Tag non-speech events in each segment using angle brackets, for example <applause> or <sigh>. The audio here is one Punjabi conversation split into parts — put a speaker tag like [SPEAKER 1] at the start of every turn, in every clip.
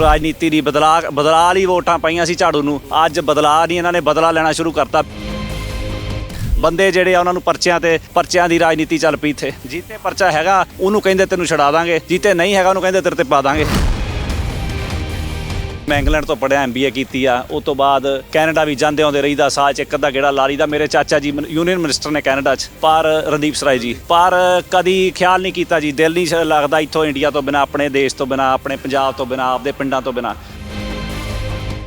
[SPEAKER 1] ਰਾਜਨੀਤੀ ਦੀ ਬਦਲਾ ਬਦਲਾ ਲਈ ਵੋਟਾਂ ਪਾਈਆਂ ਸੀ ਝਾੜੂ ਨੂੰ। ਅੱਜ ਬਦਲਾ ਨਹੀਂ, ਇਹਨਾਂ ਨੇ ਬਦਲਾ ਲੈਣਾ ਸ਼ੁਰੂ ਕਰਤਾ। ਬੰਦੇ ਜਿਹੜੇ ਆ, ਉਹਨਾਂ ਨੂੰ ਪਰਚਿਆਂ ਤੇ ਪਰਚਿਆਂ ਦੀ ਰਾਜਨੀਤੀ ਚੱਲ ਪਈ ਇੱਥੇ। ਜੀਤੇ ਪਰਚਾ ਹੈਗਾ, ਉਹਨੂੰ ਕਹਿੰਦੇ ਤੈਨੂੰ ਛਡਾ ਦਾਂਗੇ। ਜੀਤੇ ਨਹੀਂ ਹੈਗਾ, ਉਹਨੂੰ ਕਹਿੰਦੇ ਤੇਰੇ ਤੇ ਪਾ ਦਾਂਗੇ। ਮੈਂ ਇੰਗਲੈਂਡ ਤੋਂ ਪੜਿਆ ਐਮਬੀਏ ਕੀਤੀ ਆ। ਉਸ ਤੋਂ ਬਾਅਦ ਕੈਨੇਡਾ ਵੀ ਜਾਂਦੇ ਆਉਂਦੇ ਰਹੀਦਾ ਸਾਲ ਚ ਇੱਕ ਅੱਧਾ ਗੇੜਾ ਲਾਰੀ ਦਾ ਮੇਰੇ ਚਾਚਾ ਜੀ ਯੂਨੀਅਨ ਮਿਨਿਸਟਰ ਨੇ ਕੈਨੇਡਾ ਚ, ਪਰ ਰਣਦੀਪ ਸਰਾਏ ਜੀ। ਪਰ ਕਦੀ ਖਿਆਲ ਨਹੀਂ ਕੀਤਾ ਜੀ, ਦਿਲ ਨਹੀਂ ਸ- ਲੱਗਦਾ ਇੱਥੋਂ ਇੰਡੀਆ ਤੋਂ ਬਿਨਾ, ਆਪਣੇ ਦੇਸ਼ ਤੋਂ ਬਿਨਾ, ਆਪਣੇ ਪੰਜਾਬ ਤੋਂ ਬਿਨਾ, ਆਪਦੇ ਪਿੰਡਾਂ ਤੋਂ ਬਿਨਾ।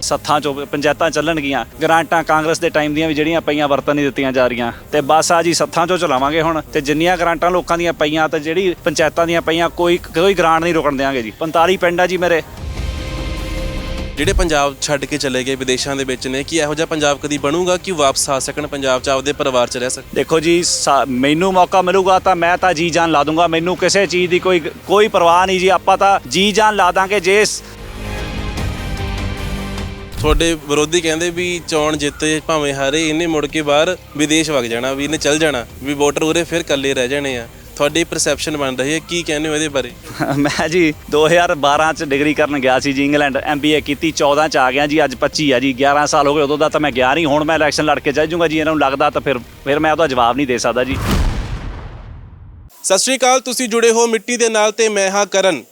[SPEAKER 1] ਸੱਥਾਂ ਚੋਂ ਪੰਚਾਇਤਾਂ ਚੱਲਣਗੀਆਂ। ਗ੍ਰਾਂਟਾਂ ਕਾਂਗਰਸ ਦੇ ਟਾਈਮ ਦੀਆਂ ਵੀ ਜਿਹੜੀਆਂ ਪਈਆਂ ਵਰਤਨ ਨਹੀਂ ਦਿੱਤੀਆਂ ਜਾ ਰਹੀਆਂ। ਤੇ ਬਸ ਆ ਜੀ, ਸੱਥਾਂ ਚੋਂ ਚਲਾਵਾਂਗੇ ਹੁਣ। ਤੇ ਜਿੰਨੀਆਂ ਗ੍ਰਾਂਟਾਂ ਲੋਕਾਂ ਦੀਆਂ ਪਈਆਂ ਤੇ ਜਿਹੜੀ ਪੰਚਾਇਤਾਂ ਦੀਆਂ ਪਈਆਂ, ਕੋਈ ਕੋਈ ਗ੍ਰਾਂਟ ਨਹੀਂ ਰੁਕਣ ਦਿਆਂਗੇ ਜੀ। 45 ਪਿੰਡ ਆ ਜੀ ਮੇਰੇ।
[SPEAKER 2] ਜਿਹੜੇ ਪੰਜਾਬ ਛੱਡ ਕੇ ਚਲੇ ਗਏ ਵਿਦੇਸ਼ਾਂ ਦੇ ਵਿੱਚ ਨੇ ਕੀ ਇਹੋ ਜਿਹਾ ਪੰਜਾਬ ਕਦੀ ਬਣੂਗਾ ਕਿ ਵਾਪਸ ਆ ਸਕਣ ਪੰਜਾਬ 'ਚ ਆਪਦੇ ਪਰਿਵਾਰ 'ਚ ਰਹਿ ਸਕਣ?
[SPEAKER 1] ਦੇਖੋ ਜੀ ਸਾ- ਮੈਨੂੰ ਮੌਕਾ ਮਿਲੂਗਾ ਤਾਂ ਮੈਂ ਤਾਂ ਜੀ ਜਾਨ ਲਾ ਦੂੰਗਾ। ਮੈਨੂੰ ਕਿਸੇ ਚੀਜ਼ ਦੀ ਕੋਈ ਕੋਈ ਪਰਵਾਹ ਨਹੀਂ ਜੀ ਆਪਾਂ ਤਾਂ ਜੀ ਜਾਨ ਲਾ ਦਾਂਗੇ ਜੇ ਸ-
[SPEAKER 2] ਤੁਹਾਡੇ ਵਿਰੋਧੀ ਕਹਿੰਦੇ ਵੀ ਚੋਣ ਜਿੱਤੇ ਭਾਵੇਂ ਹਾਰੇ ਇਹਨੇ ਮੁੜ ਕੇ ਬਾਹਰ ਵਿਦੇਸ਼ ਵਗ ਜਾਣਾ ਵੀ ਇਹਨੇ ਚੱਲ ਜਾਣਾ ਵੀ ਵੋਟਰ ਉਰੇ ਫਿਰ ਇਕੱਲੇ ਰਹਿ ਜਾਣੇ ਆ। ਤੁਹਾਡੀ ਪਰਸੈਪਸ਼ਨ ਬਣ ਰਹੀ ਹੈ ਕੀ ਕਹਿੰਦੇ ਹੋ ਇਹਦੇ ਬਾਰੇ? <laughs>
[SPEAKER 1] ਮੈਂ ਜੀ 2012 ਚ ਡਿਗਰੀ ਕਰਨ ਗਿਆ ਸੀ ਜੀ ਇੰਗਲੈਂਡ ਐਮਬੀਏ ਕੀਤੀ 14 ਚ ਆ ਗਿਆ ਜੀ ਅੱਜ 25 ਆ ਜੀ 11 ਸਾਲ ਹੋ ਗਏ ਉਦੋਂ ਦਾ ਤਾਂ ਮੈਂ ਗਿਆ ਨਹੀਂ ਹੁਣ ਮੈਂ ਇਲੈਕਸ਼ਨ ਲੜ ਕੇ ਚੱਲ ਜੂੰਗਾ ਜੀ ਇਹਨਾਂ ਨੂੰ ਲੱਗਦਾ ਤਾਂ ਫਿਰ ਫਿਰ ਮੈਂ ਉਹਦਾ ਜਵਾਬ ਨਹੀਂ ਦੇ ਸਕਦਾ ਜੀ।
[SPEAKER 2] ਸਤਿ ਸ਼੍ਰੀ ਅਕਾਲ ਤੁਸੀਂ ਜੁੜੇ ਹੋ ਮਿੱਟੀ ਦੇ ਨਾਲ ਤੇ ਮੈਂ ਹਾਂ ਕਰਨ।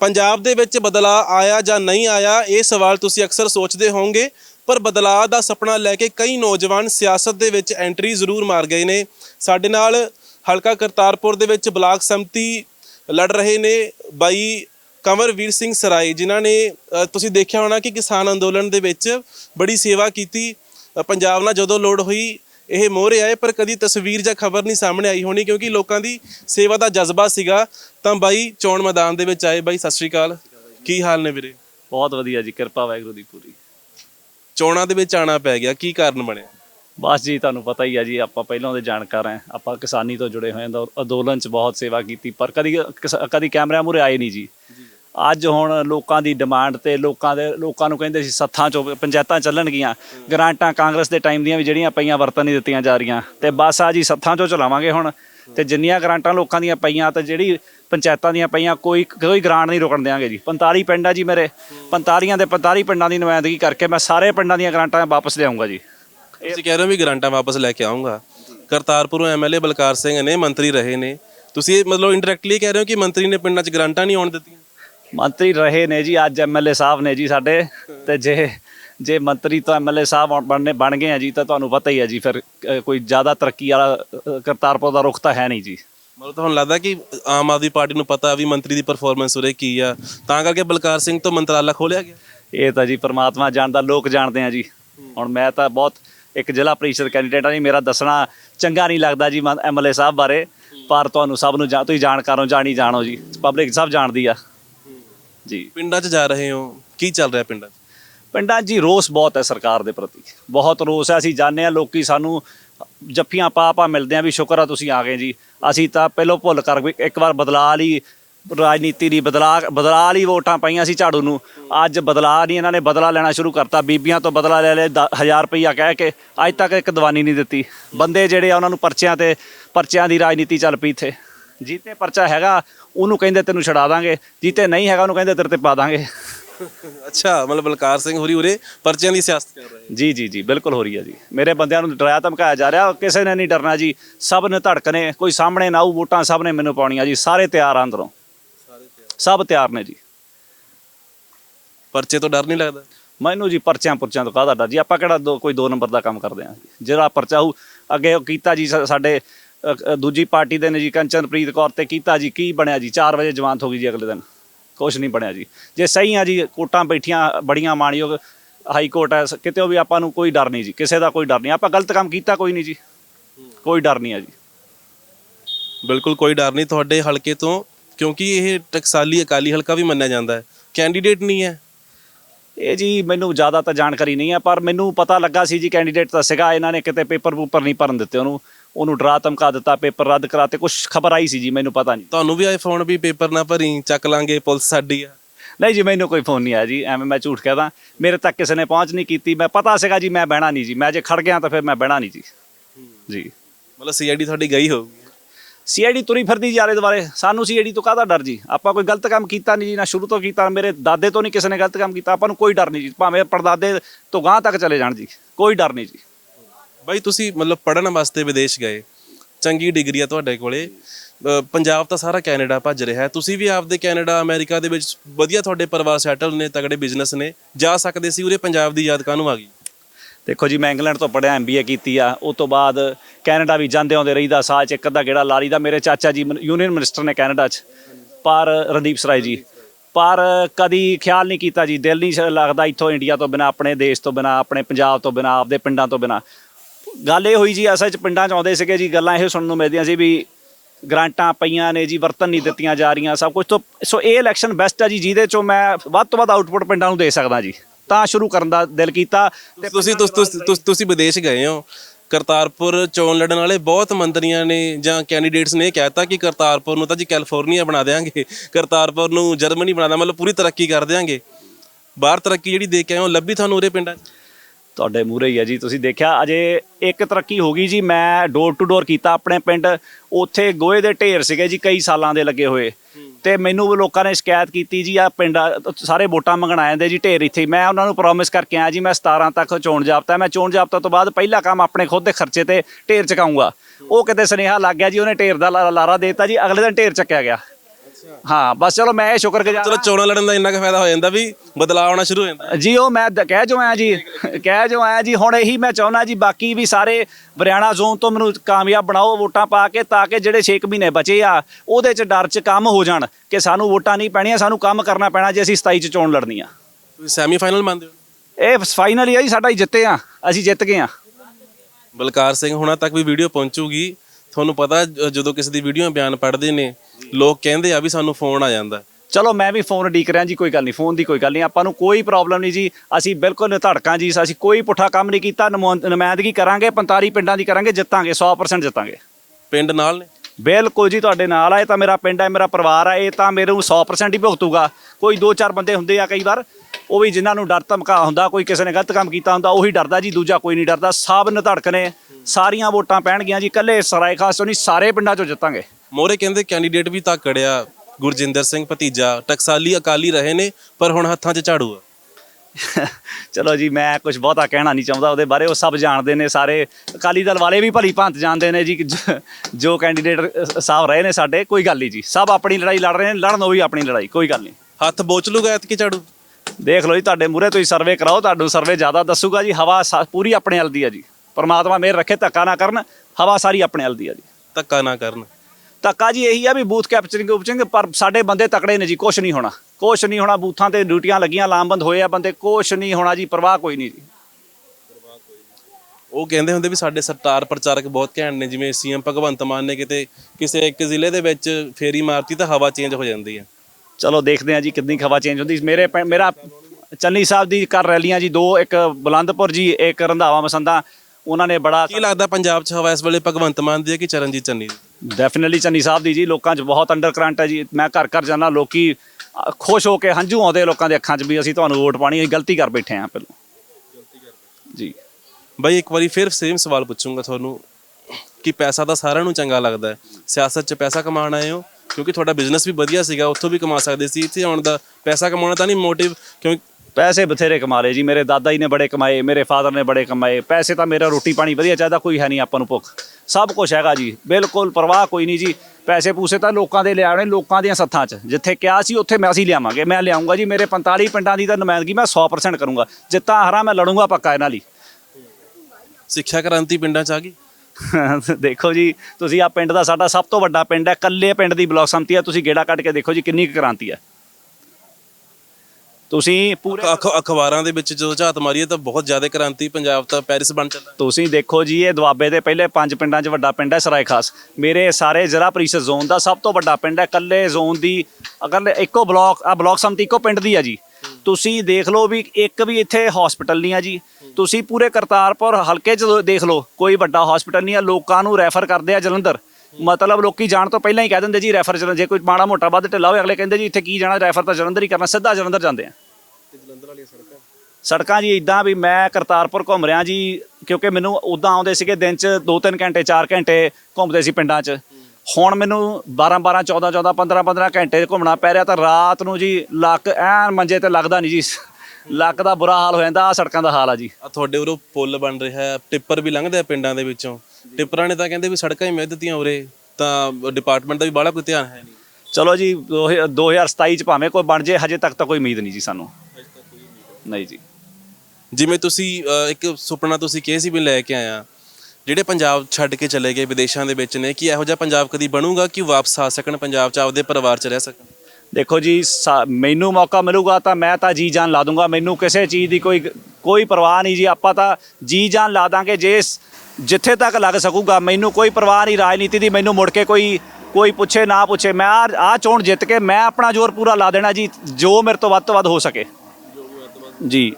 [SPEAKER 2] ਪੰਜਾਬ ਦੇ ਵਿੱਚ ਬਦਲਾਅ ਆਇਆ ਜਾਂ ਨਹੀਂ ਆਇਆ ਇਹ ਸਵਾਲ ਤੁਸੀਂ ਅਕਸਰ ਸੋਚਦੇ ਹੋਵੋਗੇ ਪਰ ਬਦਲਾਅ ਦਾ ਸੁਪਨਾ ਲੈ ਕੇ ਕਈ ਨੌਜਵਾਨ ਸਿਆਸਤ ਦੇ ਵਿੱਚ ਐਂਟਰੀ ਜ਼ਰੂਰ ਮਾਰ ਗਏ ਨੇ। ਸਾਡੇ ਨਾਲ ਹਲਕਾ ਕਰਤਾਰਪੁਰ ਦੇ ਵਿੱਚ ਬਲਾਕ ਸੰਮਤੀ ਲੜ ਰਹੇ ਨੇ ਬਾਈ ਕੰਵਰਵੀਰ ਸਿੰਘ ਸਰਾਏ ਜਿਨ੍ਹਾਂ ਨੇ ਤੁਸੀਂ ਦੇਖਿਆ ਹੋਣਾ ਕਿ ਕਿਸਾਨ ਅੰਦੋਲਨ ਦੇ ਵਿੱਚ ਬੜੀ ਸੇਵਾ ਕੀਤੀ। ਪੰਜਾਬ ਨਾਲ ਜਦੋਂ ਲੋੜ ਹੋਈ ਇਹ ਮੋਹਰੇ ਆਏ ਪਰ ਕਦੀ ਤਸਵੀਰ ਜਾਂ ਖਬਰ ਨਹੀਂ ਸਾਹਮਣੇ ਆਈ ਹੋਣੀ ਕਿਉਂਕਿ ਲੋਕਾਂ ਦੀ ਸੇਵਾ ਦਾ ਜਜ਼ਬਾ ਸੀਗਾ। ਤਾਂ ਬਾਈ ਚੋਣ ਮੈਦਾਨ ਦੇ ਵਿੱਚ ਆਏ। ਬਾਈ ਸਤਿ ਸ਼੍ਰੀ ਅਕਾਲ। ਕੀ ਹਾਲ ਨੇ ਵੀਰੇ?
[SPEAKER 1] ਬਹੁਤ ਵਧੀਆ ਜੀ ਕਿਰਪਾ ਵਾਹਿਗੁਰੂ ਦੀ ਪੂਰੀ।
[SPEAKER 2] ਚੋਣਾਂ ਦੇ ਵਿੱਚ ਆਣਾ ਪੈ ਗਿਆ। ਕੀ ਕਾਰਨ ਬਣਿਆ?
[SPEAKER 1] ਬਸ ਜੀ ਤੁਹਾਨੂੰ ਪਤਾ ਹੀ ਆ ਜੀ ਆਪਾਂ ਪਹਿਲਾਂ ਦੇ ਜਾਣਕਾਰ ਹਾਂ ਆਪਾਂ ਕਿਸਾਨੀ ਤੋਂ ਜੁੜੇ ਹੋਏ ਹਾਂ ਤਾਂ ਅੰਦੋਲਨ ਚ ਬਹੁਤ ਸੇਵਾ ਕੀਤੀ ਪਰ ਕਦੀ ਕਿਸ- ਕਦੀ ਕੈਮਰਿਆਂ ਮੂਹਰੇ ਆਏ ਨਹੀਂ ਜੀ। ਅੱਜ ਹੁਣ ਲੋਕਾਂ ਦੀ ਡਿਮਾਂਡ ਤੇ ਲੋਕਾਂ ਦੇ ਲੋਕਾਂ ਨੂੰ ਕਹਿੰਦੇ ਸੀ ਸੱਥਾਂ ਚੋਂ ਪੰਚਾਇਤਾਂ ਚੱਲਣਗੀਆਂ ਗ੍ਰਾਂਟਾਂ ਕਾਂਗਰਸ ਦੇ ਟਾਈਮ ਦੀਆਂ ਵੀ ਜਿਹੜੀਆਂ ਪਈਆਂ ਵਰਤਨ ਨਹੀਂ ਦਿੱਤੀਆਂ ਜਾ ਰਹੀਆਂ। ਤੇ ਬਸ ਆ ਜੀ ਸੱਥਾਂ ਚੋਂ ਚਲਾਵਾਂਗੇ ਹੁਣ। ਤੇ ਜਿੰਨੀਆਂ ਗ੍ਰਾਂਟਾਂ ਲੋਕਾਂ ਦੀਆਂ ਪਈਆਂ ਤੇ ਜਿਹੜੀ ਪੰਚਾਇਤਾਂ ਦੀਆਂ ਪਈਆਂ ਕੋਈ ਕੋਈ ਗ੍ਰਾਂਟ ਨਹੀਂ ਰੁਕਣ ਦਿਆਂਗੇ ਜੀ। 45 ਪਿੰਡ ਆ ਜੀ ਮੇਰੇ 45 ਦੇ 45 ਪਿੰਡਾਂ ਦੀ ਨੁਮਾਇੰਦਗੀ ਕਰਕੇ ਮੈਂ ਸਾਰੇ ਪਿੰਡਾਂ ਦੀਆਂ ਗ੍ਰਾਂਟਾਂ ਵਾਪਸ ਲਿਆਉਂਗਾ ਜੀ।
[SPEAKER 2] ਤੁਸੀਂ ਕਹਿ ਰਹੇ ਹੋ ਵੀ ਗਰੰਟਾਂ ਵਾਪਸ ਲੈ ਕੇ ਆਉਂਗਾ ਕਰਤਾਰਪੁਰੋਂ ਐਮਐਲਏ ਬਲਕਾਰ ਸਿੰਘ ਨੇ ਮੰਤਰੀ ਰਹੇ ਨੇ। ਤੁਸੀਂ ਇਹ ਮਤਲਬ ਇੰਡਾਇਰੈਕਟਲੀ ਕਹਿ ਰਹੇ ਹੋ ਕਿ ਮੰਤਰੀ ਨੇ ਪਿੰਡਾਂ 'ਚ ਗਰੰਟਾਂ ਨਹੀਂ ਆਉਣ ਦਿੱਤੀਆਂ?
[SPEAKER 1] ਮੰਤਰੀ ਰਹੇ ਨੇ ਜੀ ਅੱਜ ਐਮਐਲਏ ਸਾਹਿਬ ਨੇ ਜੀ ਸਾਡੇ। ਤੇ ਜੇ ਜੇ ਮੰਤਰੀ ਤੋਂ ਐਮਐਲਏ ਸਾਹਿਬ ਬਣ- ਬਣਨੇ ਬਣ ਗਏ ਆ ਜੀ ਤਾਂ ਤੁਹਾਨੂੰ ਪਤਾ ਹੀ ਹੈ ਜੀ ਫਿਰ ਅ, ਕੋਈ ਜ਼ਿਆਦਾ ਤਰੱਕੀ ਵਾਲਾ ਅ, ਕਰਤਾਰਪੁਰ ਦਾ ਰੁਖ ਤਾਂ ਹੈ ਨਹੀਂ ਜੀ।
[SPEAKER 2] ਮਤਲਬ ਤੁਹਾਨੂੰ ਲੱਗਦਾ ਕਿ ਆਮ ਆਦਮੀ ਪਾਰਟੀ ਨੂੰ ਪਤਾ ਵੀ ਮੰਤਰੀ ਦੀ ਪਰਫਾਰਮੈਂਸ ਉਰੇ ਕੀ ਆ? ਤਾਂ ਕਰਕੇ ਬਲਕਾਰ ਸਿੰਘ ਤੋਂ ਮੰਤਰਾਲਾ ਖੋਲਿਆ ਗਿਆ?
[SPEAKER 1] ਇਹ ਤਾਂ ਜੀ ਪ੍ਰਮਾਤਮਾ ਜਾਣਦਾ ਲੋਕ ਜਾਣਦੇ ਆ ਜੀ। ਹੁਣ ਮੈਂ ਤਾਂ ਬਹੁਤ ਇੱਕ ਜ਼ਿਲ੍ਹਾ ਪ੍ਰੀਸ਼ਦ ਕੈਂਡੀਡੇਟ ਆ ਜੀ ਮੇਰਾ ਦੱਸਣਾ ਚੰਗਾ ਨਹੀਂ ਲੱਗਦਾ ਜੀ ਐਮਐਲਏ ਸਾਹਿਬ ਬਾਰੇ ਪਰ ਤੁਹਾਨੂੰ ਸਭ ਨੂੰ ਜਾ- ਤੁਸੀਂ ਜਾਣਕਾਰ ਹੋ ਜਾਣੀ ਜਾਣੋ ਜੀ ਪਬਲਿਕ ਸਭ ਜਾਣਦੀ ਆ। ਜੀ।
[SPEAKER 2] ਪਿੰਡਾਂ 'ਚ ਜਾ ਰਹੇ ਹੋ ਕੀ ਚੱਲ ਰਿਹਾ ਪਿੰਡਾਂ 'ਚ?
[SPEAKER 1] ਪਿੰਡਾਂ 'ਚ ਜੀ ਰੋਸ ਬਹੁਤ ਹੈ ਸਰਕਾਰ ਦੇ ਪ੍ਰਤੀ। ਬਹੁਤ ਰੋਸ ਹੈ ਅਸੀਂ ਜਾਣਦੇ ਹਾਂ ਲੋਕੀ ਸਾਨੂੰ ਜੱਫੀਆਂ ਪਾ ਪਾ ਮਿਲਦੇ ਆ ਵੀ ਸ਼ੁਕਰ ਆ ਤੁਸੀਂ ਆ ਗਏ ਜੀ। ਅਸੀਂ ਤਾਂ ਪਹਿਲਾਂ ਭੁੱਲ ਕਰ ਇੱਕ ਵਾਰ ਬਦਲਾ ਲਈ ਰਾਜਨੀਤੀ ਦੀ ਬਦਲਾ ਬਦਲਾ ਲਈ ਵੋਟਾਂ ਪਾਈਆਂ ਸੀ ਝਾੜੂ ਨੂੰ। ਅੱਜ ਬਦਲਾ ਨਹੀਂ ਇਹਨਾਂ ਨੇ ਬਦਲਾ ਲੈਣਾ ਸ਼ੁਰੂ ਕਰਤਾ। ਬੀਬੀਆਂ ਤੋਂ ਬਦਲਾ ਲੈ ਲਿਆ 1000 ਰੁਪਈਆ ਕਹਿ ਕੇ ਅੱਜ ਤੱਕ ਇੱਕ ਦਵਾਨੀ ਨਹੀਂ ਦਿੱਤੀ। ਬੰਦੇ ਜਿਹੜੇ ਆ ਉਹਨਾਂ ਨੂੰ ਪਰਚਿਆਂ ਤੇ ਪਰਚਿਆਂ ਦੀ ਰਾਜਨੀਤੀ ਚੱਲ ਪਈ ਇੱਥੇ। ਜੀਤੇ ਪਰਚਾ ਹੈਗਾ ਉਹਨੂੰ ਕਹਿੰਦੇ ਤੈਨੂੰ ਛਡਾ ਦਾਂਗੇ। ਜੀਤੇ ਨਹੀਂ ਹੈਗਾ ਉਹਨੂੰ ਕਹਿੰਦੇ ਤੇਰੇ ਤੇ ਪਾ ਦਾਂਗੇ।
[SPEAKER 2] ਅੱਛਾ ਮਤਲਬ ਬਲਕਾਰ ਸਿੰਘ ਹੋਰੀ ਉਰੇ ਪਰਚਿਆਂ ਦੀ ਸਿਆਸਤ ਕਰ ਰਹੇ
[SPEAKER 1] ਜੀ ਜੀ ਜੀ ਬਿਲਕੁਲ ਹੋ ਰਹੀ ਹੈ ਜੀ। ਮੇਰੇ ਬੰਦਿਆਂ ਨੂੰ ਡਰਾਇਆ ਧਮਕਾਇਆ ਜਾ ਰਿਹਾ ਕਿਸੇ ਨੇ ਨਹੀਂ ਡਰਨਾ ਜੀ। ਸਭ ਨੇ ਧੜਕਨੇ ਕੋਈ ਸਾਹਮਣੇ ਨਾ ਆਊ ਵੋਟਾਂ ਸਭ ਨੇ ਮੈਨੂੰ ਪਾਉਣੀਆਂ ਜੀ। ਸਾਰੇ ਤਿਆਰ ਆ ਅੰਦਰੋਂ। ਸਭ ਤਿਆਰ ਨੇ ਜੀ।
[SPEAKER 2] ਪਰਚੇ ਤੋਂ ਡਰ ਨਹੀਂ ਲੱਗਦਾ?
[SPEAKER 1] ਮੈਨੂੰ ਜੀ ਪਰਚਿਆਂ ਪੁਰਚਿਆਂ ਤੋਂ ਕਾਹਦਾ ਡਰ ਜੀ? ਆਪਾਂ ਕਿਹੜਾ ਦੋ ਕੋਈ ਦੋ ਨੰਬਰ ਦਾ ਕੰਮ ਕਰਦੇ ਆ ਜਿਹੜਾ ਪਰਚਾ ਹੋਊ ਅੱਗੇ ਉਹ ਕੀਤਾ ਜੀ ਸਾ- ਸਾਡੇ ਅ, ਅ, ਦੂਜੀ ਪਾਰਟੀ ਦੇ ਨੇ ਜੀ ਕੰਚਨਪ੍ਰੀਤ ਕੌਰ ਤੇ ਕੀਤਾ ਜੀ। ਕੀ ਬਣਿਆ ਜੀ? 4 ਵਜੇ ਜਵਾਨਤ ਹੋ ਗਈ ਜੀ ਅਗਲੇ ਦਿਨ। ਕੁਛ ਨਹੀਂ ਬਣਿਆ ਜੀ। ਜੇ ਸਹੀ ਆ ਜੀ ਕੋਟਾਂ ਬੈਠੀਆਂ ਬੜੀਆਂ ਮਾਣਯੋਗ ਹਾਈ ਕੋਰਟ ਹੈ ਸ- ਕਿਤੇ ਵੀ ਆਪਾਂ ਨੂੰ ਕੋਈ ਡਰ ਨਹੀਂ ਜੀ। ਕਿਸੇ ਦਾ ਕੋਈ ਡਰ ਨਹੀਂ। ਆਪਾਂ ਗਲਤ ਕੰਮ ਕੀਤਾ ਕੋਈ ਨਹੀਂ ਜੀ। ਕੋਈ ਡਰ ਨਹੀਂ ਆ ਜੀ।
[SPEAKER 2] ਬਿਲਕੁਲ ਕੋਈ ਡਰ ਨਹੀਂ। ਤੁਹਾਡੇ ਹਲਕੇ ਤੋਂ ਕਿਉਂਕਿ ਇਹ ਟਕਸਾਲੀ ਅਕਾਲੀ ਹਲਕਾ ਵੀ ਮੰਨਿਆ ਜਾਂਦਾ ਹੈ। ਕੈਂਡੀਡੇਟ ਨਹੀਂ ਹੈ।
[SPEAKER 1] ਇਹ ਜੀ ਮੈਨੂੰ ਜ਼ਿਆਦਾ ਤਾਂ ਜਾਣਕਾਰੀ ਨਹੀਂ ਹੈ ਪਰ ਮੈਨੂੰ ਪਤਾ ਲੱਗਾ ਸੀ ਜੀ ਕੈਂਡੀਡੇਟ ਤਾਂ ਸੀਗਾ ਇਹਨਾਂ ਨੇ ਕਿਤੇ ਪੇਪਰ ਪੂਪਰ ਨਹੀਂ ਭਰਨ ਦਿੱਤੇ ਉਹਨੂੰ। ਉਹਨੂੰ ਡਰਾ ਧਮਕਾ ਦਿੱਤਾ ਪੇਪਰ ਰੱਦ ਕਰਾਤੇ ਕੁਝ ਖਬਰ ਆਈ ਸੀ ਜੀ ਮੈਨੂੰ ਪਤਾ ਨਹੀਂ।
[SPEAKER 2] ਤੁਹਾਨੂੰ ਵੀ ਆਏ ਫੋਨ ਵੀ ਪੇਪਰ ਨਾ ਭਰੀ ਚੱਕ ਲਾਂਗੇ ਪੁਲਿਸ ਸਾਡੀ ਆ।
[SPEAKER 1] ਨਹੀਂ ਜੀ ਮੈਨੂੰ ਕੋਈ ਫੋਨ ਨਹੀਂ ਆਇਆ ਜੀ ਐਵੇਂ ਮੈਂ ਝੂਠ ਕਹਦਾ। ਮੇਰੇ ਤੱਕ ਕਿਸੇ ਨੇ ਪਹੁੰਚ ਨਹੀਂ ਕੀਤੀ। ਮੈਂ ਪਤਾ ਸੀਗਾ ਜੀ ਮੈਂ ਬਹਿਣਾ ਨਹੀਂ ਜੀ। ਮੈਂ ਜੇ ਖੜ ਗਿਆ ਤਾਂ ਫਿਰ ਮੈਂ ਬਹਿਣਾ ਨਹੀਂ ਜੀ। ਜੀ।
[SPEAKER 2] ਮਤਲਬ ਸੀਆਈਡੀ ਤੁਹਾਡੀ ਗਈ ਹੋਊਗੀ।
[SPEAKER 1] ਸੀਆਈਡੀ ਤੁਰੀ ਫਿਰਦੀ ਜੀ ਆਲੇ ਦੁਆਲੇ। ਸਾਨੂੰ ਸੀਆਈਡੀ ਤੋਂ ਕਾਹਦਾ ਡਰ ਜੀ? ਆਪਾਂ ਕੋਈ ਗਲਤ ਕੰਮ ਕੀਤਾ ਨਹੀਂ ਜੀ, ਨਾ ਸ਼ੁਰੂ ਤੋਂ ਕੀਤਾ, ਮੇਰੇ ਦਾਦੇ ਤੋਂ ਨਹੀਂ ਕਿਸੇ ਨੇ ਗਲਤ ਕੰਮ ਕੀਤਾ। ਆਪਾਂ ਨੂੰ ਕੋਈ ਡਰ ਨਹੀਂ ਜੀ, ਭਾਵੇਂ ਪੜਦਾਦੇ ਤੋਂ ਗਾਂ ਤੱਕ ਚਲੇ ਜਾਣ ਜੀ। ਕੋਈ ਡਰ ਨਹੀਂ ਜੀ।
[SPEAKER 2] ਬਾਈ, ਤੁਸੀਂ ਮਤਲਬ ਪੜਨ ਵਾਸਤੇ ਵਿਦੇਸ਼ ਗਏ, ਚੰਗੀ ਡਿਗਰੀ ਆ ਤੁਹਾਡੇ ਕੋਲੇ ਪੰਜਾਬ ਤਾਂ ਸਾਰਾ ਕੈਨੇਡਾ ਭੱਜ ਰਿਹਾ ਤੁਸੀਂ ਵੀ ਆਪਦੇ ਕੈਨੇਡਾ, ਅਮਰੀਕਾ ਦੇ ਵਿੱਚ ਵਧੀਆ ਤੁਹਾਡੇ ਪਰਿਵਾਰ ਸੈਟਲ ਨੇ ਤਗੜੇ ਬਿਜ਼ਨਸ ਨੇ, ਜਾ ਸਕਦੇ ਸੀ, ਉਰੇ ਪੰਜਾਬ ਦੀ ਯਾਦ ਕਾਹਨੂੰ ਆ ਗਈ
[SPEAKER 1] ਦੇਖੋ ਜੀ, ਮੈਂ ਇੰਗਲੈਂਡ ਤੋਂ ਪੜਿਆ ਐਮਬੀਏ ਕੀਤੀ ਆ। ਉਸ ਤੋਂ ਬਾਅਦ ਕੈਨੇਡਾ ਵੀ ਜਾਂਦੇ ਆਉਂਦੇ ਰਹੀਦਾ, ਸਾਲ ਚ ਇੱਕ ਅੱਧਾ ਗੇੜਾ ਲਾ ਲਈਦਾ। ਮੇਰੇ ਚਾਚਾ ਜੀ ਯੂਨੀਅਨ ਮਿਨਿਸਟਰ ਨੇ ਕੈਨੇਡਾ 'ਚ, ਪਰ ਰਣਦੀਪ ਸਰਾਏ ਜੀ। ਪਰ ਕਦੀ ਖਿਆਲ ਨਹੀਂ ਕੀਤਾ ਜੀ, ਦਿਲ ਨਹੀਂ ਸ- ਲੱਗਦਾ ਇੱਥੋਂ ਇੰਡੀਆ ਤੋਂ ਬਿਨਾ, ਆਪਣੇ ਦੇਸ਼ ਤੋਂ ਬਿਨਾ, ਆਪਣੇ ਪੰਜਾਬ ਤੋਂ ਬਿਨਾ, ਆਪਦੇ ਪਿੰਡਾਂ ਤੋਂ ਬਿਨਾ। ਗੱਲ ਇਹ ਹੋਈ ਜੀ, ਅਸਲ 'ਚ ਪਿੰਡਾਂ 'ਚ ਆਉਂਦੇ ਸੀਗੇ ਜੀ, ਗੱਲਾਂ ਇਹ ਸੁਣਨ ਨੂੰ ਮਿਲਦੀਆਂ ਸੀ ਵੀ ਗ੍ਰਾਂਟਾਂ ਪਈਆਂ ਨੇ ਜੀ, ਵਰਤਨ ਨਹੀਂ ਦਿੱਤੀਆਂ ਜਾ ਰਹੀਆਂ, ਸਭ ਕੁਝ ਤੋਂ, ਸੋ ਇਹ ਇਲੈਕਸ਼ਨ ਬੈਸਟ ਆ ਜੀ, ਜਿਹਦੇ 'ਚੋਂ ਮੈਂ ਵੱਧ ਤੋਂ ਵੱਧ ਆਊਟਪੁੱਟ ਪਿੰਡਾਂ ਨੂੰ ਦੇ ਸਕਦਾ ਜੀ। ਤਾਂ ਸ਼ੁਰੂ ਕਰਨ ਦਾ ਦਿਲ ਕੀਤਾ ਤੇ
[SPEAKER 2] ਤੁਸੀਂ ਤੁਸੀਂ- ਵਿਦੇਸ਼ ਗਏ ਹੋ। ਕਰਤਾਰਪੁਰ ਚੋਣ ਲੜਨ ਵਾਲੇ ਬਹੁਤ ਮੰਤਰੀਆਂ ਨੇ ਜਾਂ ਕੈਂਡੀਡੇਟਸ ਨੇ ਕਹਿਤਾ ਕਿ ਕਰਤਾਰਪੁਰ ਨੂੰ ਤਾਂ ਜੀ ਕੈਲੀਫੋਰਨੀਆ ਬਣਾ ਦੇਾਂਗੇ ਕਰਤਾਰਪੁਰ ਨੂੰ ਜਰਮਨੀ ਬਣਾ ਦਾਂ ਮਤਲਬ ਪੂਰੀ ਤਰੱਕੀ ਕਰ ਦੇਾਂਗੇ ਬਾਹਰ ਤਰੱਕੀ ਜਿਹੜੀ ਦੇ ਕੇ ਆਏ ਹੋ ਲੱਭੀ ਤੁਹਾਨੂੰ ਉਰੇ ਪਿੰਡਾਂ 'ਚ?
[SPEAKER 1] ਤੁਹਾਡੇ ਮੂਹਰੇ ਹੀ ਹੈ ਜੀ, ਤੁਸੀਂ ਦੇਖਿਆ, ਅਜੇ ਇੱਕ ਤਰੱਕੀ ਹੋ ਗਈ ਜੀ, ਮੈਂ ਡੋਰ ਟੂ ਡੋਰ ਕੀਤਾ ਆਪਣੇ ਪਿੰਡ, ਉੱਥੇ ਗੋਹੇ ਦੇ ਢੇਰ ਸੀਗੇ ਜੀ, ਕਈ ਸਾਲਾਂ ਦੇ ਲੱਗੇ ਹੋਏ। ਤੇ ਮੈਨੂੰ ਵੀ ਲੋਕਾਂ ਨੇ ਸ਼ਿਕਾਇਤ ਕੀਤੀ ਜੀ ਆ ਪਿੰਡ, ਸਾਰੇ ਵੋਟਾਂ ਮੰਗਣ ਆ ਜਾਂਦੇ ਜੀ, ਢੇਰ ਇੱਥੇ। ਮੈਂ ਉਹਨਾਂ ਨੂੰ ਪ੍ਰੋਮਿਸ ਕਰਕੇ ਆਇਆ ਜੀ, ਮੈਂ 17 ਤੱਕ ਚੋਣ ਜਾਬਤਾ, ਮੈਂ ਚੋਣ ਜਾਬਤਾ ਤੋਂ ਬਾਅਦ ਪਹਿਲਾ ਕੰਮ ਆਪਣੇ ਖੁਦ ਦੇ ਖਰਚੇ ਤੇ ਢੇਰ ਚਕਾਉਂਗਾ ਉਹ ਕਿਤੇ ਸੁਨੇਹਾ ਲੱਗ ਗਿਆ ਜੀ, ਉਹਨੇ ਢੇਰ ਦਾ ਲਾ- ਲਾਰਾ ਦੇਤਾ ਜੀ, ਅਗਲੇ ਦਿਨ ਢੇਰ ਚੱਕਿਆ ਗਿਆ। ਹਾਂ ਬਸ ਚਲੋ ਮੈਂ ਇਹ ਸ਼ੁਕਰਗੁਜ਼ਾਰ
[SPEAKER 2] ਚਲੋ ਚੋਣਾਂ ਲੜਨ ਦਾ ਇੰਨਾ ਕੁ ਫਾਇਦਾ ਹੋ ਜਾਂਦਾ ਵੀ ਬਦਲਾਅ ਆਉਣਾ ਸ਼ੁਰੂ ਹੋ ਜਾਂਦਾ।
[SPEAKER 1] ਜੀ ਉਹ ਮੈਂ ਦ- ਕਹਿ ਜੋ ਆਇਆ ਜੀ ਕਹਿ ਜੋ ਆਇਆ ਜੀ ਹੁਣ ਇਹੀ ਮੈਂ ਚਾਹੁੰਦਾ ਜੀ ਬਾਕੀ ਵੀ ਸਾਰੇ ਹਰਿਆਣਾ ਜ਼ੋਨ ਤੋਂ ਮੈਨੂੰ ਕਾਮਯਾਬ ਬਣਾਓ ਵੋਟਾਂ ਪਾ ਕੇ ਤਾਂ ਕਿ ਜਿਹੜੇ 6 ਮਹੀਨੇ ਬਚੇ ਆ ਉਹਦੇ ਚ ਡਰ ਚ ਕੰਮ ਹੋ ਜਾਣ ਕਿ ਸਾਨੂੰ ਵੋਟਾਂ ਨਹੀਂ ਪੈਣੀਆਂ ਸਾਨੂੰ ਕੰਮ ਕਰਨਾ ਪੈਣਾ ਜੇ ਅਸੀਂ 27 ਚ ਚੋਣ ਲੜਨੀ ਆ।
[SPEAKER 2] ਤੁਸੀਂ ਸੈਮੀਫਾਈਨਲ ਮੰਨਦੇ ਹੋ?
[SPEAKER 1] ਇਹ ਫਾਈਨਲੀ ਆ ਜੀ ਸਾਡਾ ਹੀ ਜਿੱਤੇ ਆ ਅਸੀਂ ਜਿੱਤ ਗਏ ਆ।
[SPEAKER 2] ਬਲਕਾਰ ਸਿੰਘ ਹੁਣਾਂ ਤੱਕ ਵੀ ਵੀਡੀਓ ਪਹੁੰਚੂਗੀ। ਤੁਹਾਨੂੰ ਪਤਾ ਜ- ਜਦੋਂ ਕਿਸੇ ਦੀ ਵੀਡੀਓ ਬਿਆਨ ਪੜ੍ਹਦੇ ਨੇ ਲੋਕ ਕਹਿੰਦੇ ਆ ਵੀ ਸਾਨੂੰ ਫੋਨ ਆ ਜਾਂਦਾ।
[SPEAKER 1] ਚਲੋ ਮੈਂ ਵੀ ਫੋਨ ਡੀਕ ਰਿਹਾ ਜੀ ਕੋਈ ਗੱਲ ਨਹੀਂ ਫੋਨ ਦੀ ਕੋਈ ਗੱਲ ਨਹੀਂ ਆਪਾਂ ਨੂੰ ਕੋਈ ਪ੍ਰੋਬਲਮ ਨਹੀਂ ਜੀ। ਅਸੀਂ ਬਿਲਕੁਲ ਨਿਧੜਕਾਂ ਜੀ ਅਸੀਂ ਕੋਈ ਪੁੱਠਾ ਕੰਮ ਨਹੀਂ ਕੀਤਾ ਨੁਮਾਇੰ- ਨੁਮਾਇੰਦਗੀ ਕਰਾਂਗੇ 45 ਪਿੰਡਾਂ ਦੀ ਕਰਾਂਗੇ ਜਿੱਤਾਂਗੇ 100% ਜਿੱਤਾਂਗੇ।
[SPEAKER 2] ਪਿੰਡ ਨਾਲ ਨੇ?
[SPEAKER 1] ਬਿਲਕੁਲ ਜੀ ਤੁਹਾਡੇ ਨਾਲ ਆ ਇਹ ਤਾਂ ਮੇਰਾ ਪਿੰਡ ਹੈ ਮੇਰਾ ਪਰਿਵਾਰ ਹੈ ਇਹ ਤਾਂ ਮੇਰੇ ਨੂੰ 100% ਹੀ ਭੁਗਤੂਗਾ। ਕੋਈ ਦੋ ਚਾਰ ਬੰਦੇ ਹੁੰਦੇ ਆ ਕਈ ਵਾਰ ਉਹ ਵੀ ਜਿਨ੍ਹਾਂ ਨੂੰ ਡਰ ਧਮਕਾ ਹੁੰਦਾ ਕੋਈ ਕਿਸੇ ਨੇ ਗਲਤ ਕੰਮ ਕੀਤਾ ਹੁੰਦਾ ਉਹੀ ਡਰਦਾ ਜੀ ਦੂਜਾ ਕੋਈ ਨਹੀਂ ਡਰਦਾ। ਸਭ ਨਿਧੜਕ ਨੇ ਸਾਰੀਆਂ ਵੋਟਾਂ ਪੈਣਗੀਆਂ ਜੀ ਕੱਲੇ ਸਰਾਏ ਖਾਸ ਤੋਂ ਨਹੀਂ ਸਾਰੇ ਪਿੰਡਾਂ ਚੋਂ ਜਿੱਤਾਂਗੇ।
[SPEAKER 2] ਮੋਰੇ ਕਹਿੰਦੇ ਕੈਂਡੀਡੇਟ ਵੀ ਤਾਂ ਕੜਿਆ ਗੁਰਜਿੰਦਰ ਸਿੰਘ ਭਤੀਜਾ ਟਕਸਾਲੀ ਅਕਾਲੀ ਰਹੇ ਨੇ ਪਰ ਹੁਣ ਹੱਥਾਂ 'ਚ ਝਾੜੂ ਆ। <laughs>
[SPEAKER 1] ਚਲੋ ਜੀ ਮੈਂ ਕੁਝ ਬਹੁਤਾ ਕਹਿਣਾ ਨਹੀਂ ਚਾਹੁੰਦਾ ਉਹਦੇ ਬਾਰੇ ਉਹ ਸਭ ਜਾਣਦੇ ਨੇ ਸਾਰੇ ਅਕਾਲੀ ਦਲ ਵਾਲੇ ਵੀ ਭਲੀ ਭਾਂਤ ਜਾਣਦੇ ਨੇ ਜ- ਜੋ ਕੈਂਡੀਡੇਟ ਸਾਹਿਬ ਰਹੇ ਨੇ ਸਾਡੇ ਕੋਈ ਗੱਲ ਨਹੀਂ ਜੀ ਸਭ ਆਪਣੀ ਲੜਾਈ ਲੜ ਰਹੇ ਨੇ ਲੜਨ ਉਹ ਵੀ ਆਪਣੀ ਲੜਾਈ ਕੋਈ ਗੱਲ ਨਹੀਂ।
[SPEAKER 2] ਹੱਥ ਬੋਚ ਲੂਗਾ ਐਤਕੀ ਝਾੜੂ?
[SPEAKER 1] ਦੇਖ ਲਓ ਜੀ ਤੁਹਾਡੇ ਮੂਹਰੇ ਤੁਸੀਂ ਸਰਵੇ ਕਰਾਓ ਤੁਹਾਨੂੰ ਸਰਵੇ ਜ਼ਿਆਦਾ ਦੱਸੂਗਾ ਜੀ ਹਵਾ ਪੂਰੀ ਆਪਣੇ ਹਲ ਦੀ ਆ ਜੀ। ਪਰਮਾਤਮਾ ਮੇਰ ਰੱਖੇ ਧੱਕਾ ਨਾ ਕਰਨ ਹਵਾ ਸਾਰੀ ਆਪਣੇ ਹਲ ਦੀ ਆ ਜੀ।
[SPEAKER 2] ਧੱਕਾ ਨਾ ਕਰਨ।
[SPEAKER 1] ਧੱਕਾ ਜੀ ਇਹੀ ਆ ਵੀ ਬੂਥ ਕੈਪਚਰਿੰਗ ਉਪਚਰਿੰਗ ਪਰ ਸਾਡੇ ਬੰਦੇ ਤਕੜੇ ਨੇ ਜੀ ਕੁਛ ਨਹੀਂ ਹੋਣਾ। ਕੁਛ ਨਹੀਂ ਹੋਣਾ ਬੂਥਾਂ ਤੇ ਡਿਊਟੀਆਂ ਲੱਗੀਆਂ ਲਾਮਬੰਦ ਹੋਏ ਆ ਬੰਦੇ ਕੁਛ ਨਹੀਂ ਹੋਣਾ ਜੀ ਪਰਵਾਹ ਕੋਈ ਨਹੀਂ ਜੀ।
[SPEAKER 2] ਉਹ ਕਹਿੰਦੇ ਹੁੰਦੇ ਵੀ ਸਾਡੇ ਸਟਾਰ ਪ੍ਰਚਾਰਕ ਬਹੁਤ ਘੈਂਟ ਨੇ ਜਿਵੇਂ ਸੀਐਮ ਭਗਵੰਤ ਮਾਨ ਨੇ ਕਿਤੇ ਕਿਸੇ ਇੱਕ ਜ਼ਿਲ੍ਹੇ ਦੇ ਵਿੱਚ ਫੇਰੀ ਮਾਰਤੀ ਤਾਂ ਹਵਾ ਚੇਂਜ ਹੋ ਜਾਂਦੀ ਹੈ।
[SPEAKER 1] ਚਲੋ ਦੇਖਦੇ ਹਾਂ ਜੀ ਕਿੰਨੀ ਖਵਾ ਚੇਂਜ ਹੁੰਦੀ। ਮੇਰੇ ਪਿੰ- ਮੇਰਾ ਚੰਨੀ ਸਾਹਿਬ ਦੀ ਕਰ ਰੈਲੀਆਂ ਜੀ ਦੋ ਇੱਕ ਬੁਲੰਦਪੁਰ ਜੀ ਇੱਕ ਰੰਧਾਵਾ ਮਸੰਦਾ ਉਹਨਾਂ ਨੇ ਬੜਾ
[SPEAKER 2] ਕੀ ਲੱਗਦਾ ਪੰਜਾਬ 'ਚ ਹਵਾ ਇਸ ਵੇਲੇ ਭਗਵੰਤ ਮਾਨ ਦੀ ਹੈ ਕਿ ਚਰਨਜੀਤ ਚੰਨੀ ਦੀ?
[SPEAKER 1] ਡੈਫੀਨਿਟਲੀ ਚੰਨੀ ਸਾਹਿਬ ਦੀ ਜੀ ਲੋਕਾਂ 'ਚ ਬਹੁਤ ਅੰਡਰ ਕਰੰਟ ਹੈ ਜੀ। ਮੈਂ ਘਰ ਘਰ ਜਾਂਦਾ ਲੋਕੀ ਅ, ਖੁਸ਼ ਹੋ ਕੇ ਹੰਝੂ ਆਉਂਦੇ ਲੋਕਾਂ ਦੇ ਅੱਖਾਂ 'ਚ ਵੀ ਅਸੀਂ ਤੁਹਾਨੂੰ ਵੋਟ ਪਾਣੀ ਅਸੀਂ ਗਲਤੀ ਕਰ ਬੈਠੇ ਹਾਂ ਪਹਿਲਾਂ। ਜੀ।
[SPEAKER 2] ਬਾਈ ਇੱਕ ਵਾਰੀ ਫਿਰ ਸੇਮ ਸਵਾਲ ਪੁੱਛੂੰਗਾ ਤੁਹਾਨੂੰ ਕਿ ਪੈਸਾ ਤਾਂ ਸਾਰਿਆਂ ਨੂੰ ਚੰਗਾ ਲੱਗਦਾ ਹੈ। ਸਿਆਸਤ 'ਚ ਪੈਸਾ ਕਮਾਉਣ ਆਏ ਹੋ ਕਿਉਂਕਿ ਤੁਹਾਡਾ ਬਿਜ਼ਨਸ ਵੀ ਵਧੀਆ ਸੀਗਾ ਉੱਥੋਂ ਵੀ ਕਮਾ ਸਕਦੇ ਸੀ ਇੱਥੇ ਆਉਣ ਦਾ ਪੈਸਾ ਕਮਾਉਣਾ ਤਾਂ ਨਹੀਂ ਮੋਟਿਵ ਕਿਉਂਕਿ
[SPEAKER 1] ਪੈਸੇ ਬਥੇਰੇ ਕਮਾ ਲਏ ਜੀ ਮੇਰੇ ਦਾਦਾ ਜੀ ਨੇ ਬੜੇ ਕਮਾਏ ਮੇਰੇ ਫਾਦਰ ਨੇ ਬੜੇ ਕਮਾਏ ਪੈਸੇ ਤਾਂ ਮੇਰਾ ਰੋਟੀ ਪਾਣੀ ਵਧੀਆ ਚਾਹੀਦਾ ਕੋਈ ਹੈ ਨਹੀਂ ਆਪਾਂ ਨੂੰ ਭੁੱਖ। ਸਭ ਕੁਝ ਹੈਗਾ ਜੀ ਬਿਲਕੁਲ ਪਰਵਾਹ ਕੋਈ ਨਹੀਂ ਜੀ ਪੈਸੇ ਪੂਸੇ ਤਾਂ ਲੋਕਾਂ ਦੇ ਲਿਆਉਣੇ ਲੋਕਾਂ ਦੀਆਂ ਸੱਥਾਂ 'ਚ। ਜਿੱਥੇ ਕਿਹਾ ਸੀ ਉੱਥੇ ਮੈਂ ਅਸੀਂ ਲਿਆਵਾਂਗੇ ਮੈਂ ਲਿਆਉਂਗਾ ਜੀ ਮੇਰੇ 45 ਪਿੰਡਾਂ ਦੀ ਤਾਂ ਨੁਮਾਇੰਦਗੀ ਮੈਂ 100% ਕਰੂੰਗਾ ਜਿੱਤਾਂ ਹਰਾ ਮੈਂ ਲੜੂੰਗਾ ਪੱਕਾ ਇਹਨਾਂ ਲਈ।
[SPEAKER 2] ਸਿੱਖਿਆ ਕ੍ਰਾਂਤੀ ਪਿੰਡਾਂ 'ਚ ਆ ਗਈ? <laughs>
[SPEAKER 1] ਦੇਖੋ ਜੀ ਤੁਸੀਂ ਆ ਪਿੰਡ ਦਾ ਸਾਡਾ ਸਭ ਤੋਂ ਵੱਡਾ ਪਿੰਡ ਹੈ ਕੱਲੇ ਪਿੰਡ ਦੀ ਬਲਾਕ ਸੰਮਤੀ ਹੈ ਤੁਸੀਂ ਗੇੜਾ ਕੱਢ ਕੇ ਦੇਖੋ ਜੀ ਕਿੰਨੀ ਕੁ ਕ੍ਰਾਂਤੀ ਹੈ। ਤੁਸੀਂ ਪੂਰੇ
[SPEAKER 2] ਅਖ- ਅਖਬਾਰਾਂ ਦੇ ਵਿੱਚ ਜਦੋਂ ਝਾਤ ਮਾਰੀਏ ਤਾਂ ਬਹੁਤ ਜ਼ਿਆਦਾ ਕ੍ਰਾਂਤੀ ਪੰਜਾਬ ਤਾਂ ਪੈਰਿਸ ਬਣ ਚੱਲਾ।
[SPEAKER 1] ਤੁਸੀਂ ਦੇਖੋ ਜੀ ਇਹ ਦੁਆਬੇ ਦੇ ਪਹਿਲੇ ਪੰਜ ਪਿੰਡਾਂ 'ਚ ਵੱਡਾ ਪਿੰਡ ਹੈ ਸਰਾਏ ਖਾਸ। ਮੇਰੇ ਸਾਰੇ ਜ਼ਿਲ੍ਹਾ ਪ੍ਰੀਸ਼ਦ ਜ਼ੋਨ ਦਾ ਸਭ ਤੋਂ ਵੱਡਾ ਪਿੰਡ ਹੈ ਕੱਲੇ ਜ਼ੋਨ ਦੀ ਅਗਰ ਇੱਕੋ ਬਲਾਕ ਆ ਬਲਾਕ ਸੰਮਤੀ ਇੱਕੋ ਪਿੰਡ ਦੀ ਆ ਜੀ। ਤੁਸੀਂ ਦੇਖ ਲਓ ਵੀ ਇੱਕ ਵੀ ਇੱਥੇ ਹਸਪੀਟਲ ਨਹੀਂ ਆ ਜੀ। ਤੁਸੀਂ ਪੂਰੇ ਕਰਤਾਰਪੁਰ ਹਲਕੇ 'ਚ ਦੇਖ ਲਓ ਕੋਈ ਵੱਡਾ ਹਸਪੀਟਲ ਨਹੀਂ ਆ। ਲੋਕਾਂ ਨੂੰ ਰੈਫਰ ਕਰਦੇ ਆ ਜਲੰਧਰ। ਮਤਲਬ ਲੋਕੀ ਜਾਣ ਤੋਂ ਪਹਿਲਾਂ ਹੀ ਕਹਿ ਦਿੰਦੇ ਜੀ ਰੈਫਰ ਜਲੰਧਰ। ਜੇ ਕੋਈ ਮਾੜਾ ਮੋਟਾ ਵੱਧ ਢਿੱਲਾ ਹੋਵੇ ਅਗਲੇ ਕਹਿੰਦੇ ਜੀ ਇੱਥੇ ਕੀ ਜਾਣਾ? ਰੈਫਰ ਤਾਂ ਜਲੰਧਰ ਹੀ ਕਰਨਾ ਸਿੱਧਾ ਜਲੰਧਰ ਜਾਂਦੇ ਆ। ਸੜਕਾਂ? ਜੀ ਇਦਾਂ ਵੀ ਮੈਂ ਕਰਤਾਰਪੁਰ ਘੁੰਮ ਰਿਹਾ ਜੀ ਕਿਉਂਕਿ ਮੈਨੂੰ ਉਦਾਂ ਆਉਂਦੇ ਸੀਗੇ ਦਿਨ 'ਚ 2-3 ਘੰਟੇ 4 ਘੰਟੇ ਘੁੰਮਦੇ ਸੀ ਪਿੰਡਾਂ 'ਚ। ਹੁਣ ਮੈਨੂੰ 12 12 14 14 15 15 ਘੰਟੇ ਘੁੰਮਣਾ ਪੈ ਰਿਹਾ ਤਾਂ ਰਾਤ ਨੂੰ ਜੀ ਲੱਕ ਐਨ ਮੰਜੇ ਤੇ ਲੱਗਦਾ ਨਹੀਂ ਜੀ। ਲੱਕ ਦਾ ਬੁਰਾ ਹਾਲ ਹੋ ਜਾਂਦਾ ਆ ਸੜਕਾਂ ਦਾ ਹਾਲ ਆ ਜੀ।
[SPEAKER 2] ਆ ਤੁਹਾਡੇ ਉਰੋਂ ਪੁਲ ਬਣ ਰਿਹਾ ਹੈ ਟਿੱਪਰ ਵੀ ਲੰਘਦੇ ਆ ਪਿੰਡਾਂ ਦੇ ਵਿੱਚੋਂ। ਟਿੱਪਰਾਂ ਨੇ ਤਾਂ ਕਹਿੰਦੇ ਵੀ ਸੜਕਾਂ ਹੀ ਮਿਹ ਦਿੱਤੀਆਂ ਉਰੇ ਤਾਂ ਡਿਪਾਰਟਮੈਂਟ ਦਾ ਵੀ ਬਾਹਲਾ ਕੋਈ ਧਿਆਨ ਹੈ ਨਹੀਂ।
[SPEAKER 1] ਚਲੋ ਜੀ 2027 ਚ ਭਾਵੇਂ ਕੋਈ ਬਣ ਜੇ ਹਜੇ ਤੱਕ ਤਾਂ ਕੋਈ ਉਮੀਦ ਨਹੀਂ ਜੀ ਸਾਨੂੰ। ਨਹੀਂ। ਜੀ।
[SPEAKER 2] ਜਿਵੇਂ ਤੁਸੀਂ ਇੱਕ ਸੁਪਨਾ ਤੁਸੀਂ ਕਿਹਾ ਸੀ ਵੀ ਲੈ ਕੇ ਆਇਆ ਜਿਹੜੇ ਪੰਜਾਬ ਛੱਡ ਕੇ ਚਲੇ ਗਏ ਵਿਦੇਸ਼ਾਂ ਦੇ ਵਿੱਚ ਨੇ ਕਿ ਇਹੋ ਜਿਹਾ ਪੰਜਾਬ ਕਦੀ ਬਣੂਗਾ ਕਿ ਵਾਪਸ ਆ ਸਕਣ ਪੰਜਾਬ ਚ ਆਪਦੇ ਪਰਿਵਾਰ ਚ ਰਹਿ ਸਕਣ?
[SPEAKER 1] ਦੇਖੋ ਜੀ ਮੈਨੂੰ ਮੌਕਾ ਮਿਲੂਗਾ ਤਾਂ ਮੈਂ ਤਾਂ ਜੀ ਜਾਨ ਲਾ ਦੂੰਗਾ। ਮੈਨੂੰ ਕਿਸੇ ਚੀਜ਼ ਦੀ ਕੋਈ ਕੋਈ ਪਰਵਾਹ ਨਹੀਂ ਜੀ। ਆਪਾਂ ਤਾਂ ਜੀ ਜਾਨ ਲਾ ਦਾਂਗੇ ਜੇ ਜਿੱਥੇ ਤੱਕ ਲੱਗ ਸਕੂਗਾ। ਮੈਨੂੰ ਕੋਈ ਪਰਵਾਹ ਨਹੀਂ ਰਾਜਨੀਤੀ ਦੀ। ਮੈਨੂੰ ਮੁੜ ਕੇ ਕੋਈ ਕੋਈ ਪੁੱਛੇ ਨਾ ਪੁੱਛੇ। ਮੈਂ ਆ ਚੋਣ ਜਿੱਤ ਕੇ ਮੈਂ ਆਪਣਾ ਜ਼ੋਰ ਪੂਰਾ ਲਾ ਦੇਣਾ ਜੀ ਜੋ ਮੇਰੇ ਤੋਂ ਵੱਧ ਤੋਂ ਵੱਧ ਹੋ ਸਕੇ। ਜੀ।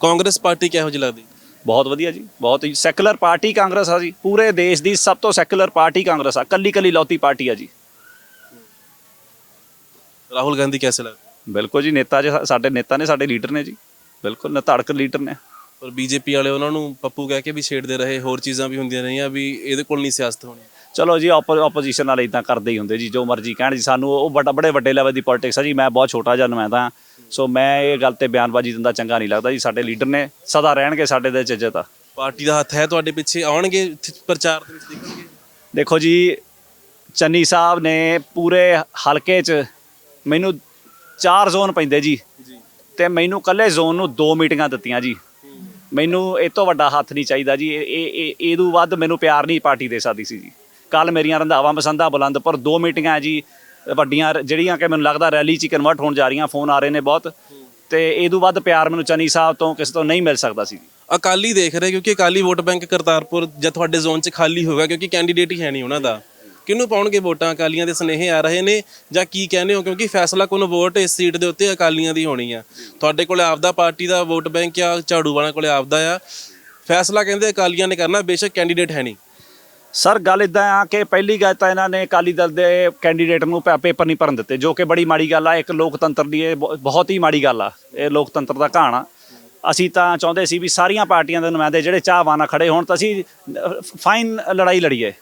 [SPEAKER 2] ਕਾਂਗਰਸ ਪਾਰਟੀ ਕਿਹੋ ਜਿਹੀ ਲੱਗਦੀ?
[SPEAKER 1] ਬਹੁਤ ਵਧੀਆ ਜੀ ਬਹੁਤ ਹੀ ਸੈਕੂਲਰ ਪਾਰਟੀ ਕਾਂਗਰਸ ਆ ਜੀ ਪੂਰੇ ਦੇਸ਼ ਦੀ ਸਭ ਤੋਂ ਸੈਕੂਲਰ ਪਾਰਟੀ ਕਾਂਗਰਸ ਆ ਕੱਲੀ ਕੱਲੀ ਲੌਤੀ ਪਾਰਟੀ ਆ ਜੀ।
[SPEAKER 2] ਰਾਹੁਲ ਗਾਂਧੀ ਕੈਸੇ ਲੱਗਦੇ?
[SPEAKER 1] ਬਿਲਕੁਲ ਜੀ ਨੇਤਾ ਜੀ ਸਾਡੇ ਨੇਤਾ ਨੇ ਸਾਡੇ ਲੀਡਰ ਨੇ ਜੀ ਬਿਲਕੁਲ ਨਧੜਕ ਲੀਡਰ ਨੇ।
[SPEAKER 2] ਪਰ ਬੀਜੇਪੀ ਵਾਲੇ ਉਹਨਾਂ ਨੂੰ ਪੱਪੂ ਕਹਿ ਕੇ ਵੀ ਛੇੜਦੇ ਰਹੇ ਹੋਰ ਚੀਜ਼ਾਂ ਵੀ ਹੁੰਦੀਆਂ ਰਹੀਆਂ ਵੀ ਇਹਦੇ ਕੋਲ ਨਹੀਂ ਸਿਆਸਤ ਹੋਣੀ।
[SPEAKER 1] ਚਲੋ ਜੀ ਆਪੋਜੀਸ਼ਨ ਵਾਲੇ ਇਦਾਂ ਕਰਦੇ ਹੀ ਹੁੰਦੇ ਜੀ ਜੋ ਮਰਜ਼ੀ ਕਹਿਣ ਜੀ ਸਾਨੂੰ ਉਹ ਬੜਾ ਬੜੇ ਵੱਡੇ ਲੈਵਲ ਦੀ ਪੋਲਿਟਿਕਸ ਆ ਜੀ ਮੈਂ ਬਹੁਤ ਛੋਟਾ ਜਿਹਾ ਨੁਮਾਇੰਦਾ। ਸੋ ਮੈਂ ਇਹ ਗੱਲ ਤੇ ਬਿਆਨਬਾਜ਼ੀ ਦਿੰਦਾ ਚੰਗਾ ਨਹੀਂ ਲੱਗਦਾ ਜੀ ਸਾਡੇ ਲੀਡਰ ਨੇ ਸਦਾ ਰਹਿਣਗੇ ਸਾਡੇ ਦੇ ਇੱਜ਼ਤ ਆ
[SPEAKER 2] ਪਾਰਟੀ ਦਾ ਹੱਥ ਹੈ ਤੁਹਾਡੇ ਪਿੱਛੇ ਆਉਣਗੇ ਪ੍ਰਚਾਰ ਦੇ ਵਿੱਚ ਦੇਖਣਗੇ?
[SPEAKER 1] ਦੇਖੋ ਜੀ ਚੰਨੀ ਸਾਹਿਬ ਨੇ ਪੂਰੇ ਹਲਕੇ 'ਚ ਮੈਨੂੰ ਚਾਰ ਜ਼ੋਨ ਪੈਂਦੇ ਜੀ ਤੇ ਮੈਨੂੰ ਕੱਲੇ ਜ਼ੋਨ ਨੂੰ ਦੋ ਮੀਟਿੰਗਾਂ ਦਿੱਤੀਆਂ ਜੀ। ਮੈਨੂੰ ਇਹ ਤੋਂ ਵੱਡਾ ਹੱਥ ਨਹੀਂ ਚਾਹੀਦਾ ਜੀ ਇਹ ਇਹ ਇਹ- ਇਹਦੋਂ ਵੱਧ ਮੈਨੂੰ ਪਿਆਰ ਨਹੀਂ ਪਾਰਟੀ ਦੇ ਸਕਦੀ ਸੀ ਜੀ। ਕੱਲ ਮੇਰੀਆਂ ਰੰਧਾਵਾਂ ਮਸੰਦਾ ਬੁਲੰਦਪੁਰ ਦੋ ਮੀਟਿੰਗਾਂ ਹੈ ਜੀ, ਵੱਡੀਆਂ, ਜਿਹੜੀਆਂ ਕਿ ਮੈਨੂੰ ਲੱਗਦਾ ਰੈਲੀ 'ਚ ਕਨਵਰਟ ਹੋਣ ਜਾ ਰਹੀਆਂ ਫੋਨ ਆ ਰਹੇ ਨੇ ਬਹੁਤ। ਤੇ ਇਹਦੋਂ ਵੱਧ ਪਿਆਰ ਮੈਨੂੰ ਚਨੀ ਸਾਹਿਬ ਤੋਂ ਕਿਸੇ ਤੋਂ ਨਹੀਂ ਮਿਲ ਸਕਦਾ ਸੀ
[SPEAKER 2] ਅਕਾਲੀ ਦੇਖ ਰਹੇ, ਕਿਉਂਕਿ ਅਕਾਲੀ ਵੋਟ ਬੈਂਕ ਕਰਤਾਰਪੁਰ ਜਾਂ ਤੁਹਾਡੇ ਜ਼ੋਨ 'ਚ ਖਾਲੀ ਹੋਗਾ ਕਿਉਂਕਿ ਕੈਂਡੀਡੇਟ ਹੀ ਹੈ ਨਹੀਂ ਉਹਨਾਂ ਦਾ। ਕਿਹਨੂੰ ਪਾਉਣਗੇ ਵੋਟਾਂ? ਅਕਾਲੀਆਂ ਦੇ ਸਨੇਹੇ ਆ ਰਹੇ ਨੇ, ਜਾਂ ਕੀ ਕਹਿੰਦੇ ਹੋ? ਕਿਉਂਕਿ ਫੈਸਲਾ ਕੋਨ ਵੋਟ ਇਸ ਸੀਟ ਦੇ ਉੱਤੇ ਅਕਾਲੀਆਂ ਦੀ ਹੋਣੀ ਆ। ਤੁਹਾਡੇ ਕੋਲੇ ਆਪਦਾ ਪਾਰਟੀ ਦਾ ਵੋਟ ਬੈਂਕ ਆ, ਝਾੜੂ ਵਾਲਿਆਂ ਕੋਲੇ ਆਪਦਾ ਆ। ਫੈਸਲਾ ਕਹਿੰਦੇ ਅਕਾਲੀਆਂ ਨੇ ਕਰਨਾ, ਬੇਸ਼ੱਕ ਕੈਂਡੀਡੇਟ ਹੈ ਨਹੀਂ।
[SPEAKER 1] ਸਰ, ਗੱਲ ਇਦਾਂ ਆ ਕਿ ਪਹਿਲੀ ਗੱਲ ਤਾਂ ਇਹਨਾਂ ਨੇ ਅਕਾਲੀ ਦਲ ਦੇ ਕੈਂਡੀਡੇਟ ਨੂੰ ਪੇ- ਪੇਪਰ ਨਹੀਂ ਭਰਨ ਦਿੱਤੇ, ਜੋ ਕਿ ਬੜੀ ਮਾੜੀ ਗੱਲ ਆ। ਇੱਕ ਲੋਕਤੰਤਰ ਦੀ ਇਹ ਬਹੁ- ਬਹੁਤ ਹੀ ਮਾੜੀ ਗੱਲ ਆ। ਇਹ ਲੋਕਤੰਤਰ ਦਾ ਘਾਣ ਆ। ਅਸੀਂ ਤਾਂ ਚਾਹੁੰਦੇ ਸੀ ਵੀ ਸਾਰੀਆਂ ਪਾਰਟੀਆਂ ਦੇ ਨੁਮਾਇੰਦੇ ਜਿਹੜੇ ਚਾਹਵਾਨ ਨਾਲ ਖੜੇ ਹੋਣ, ਤਾਂ ਅਸੀਂ ਫਾਈਨ ਲੜਾਈ ਲੜੀਏ।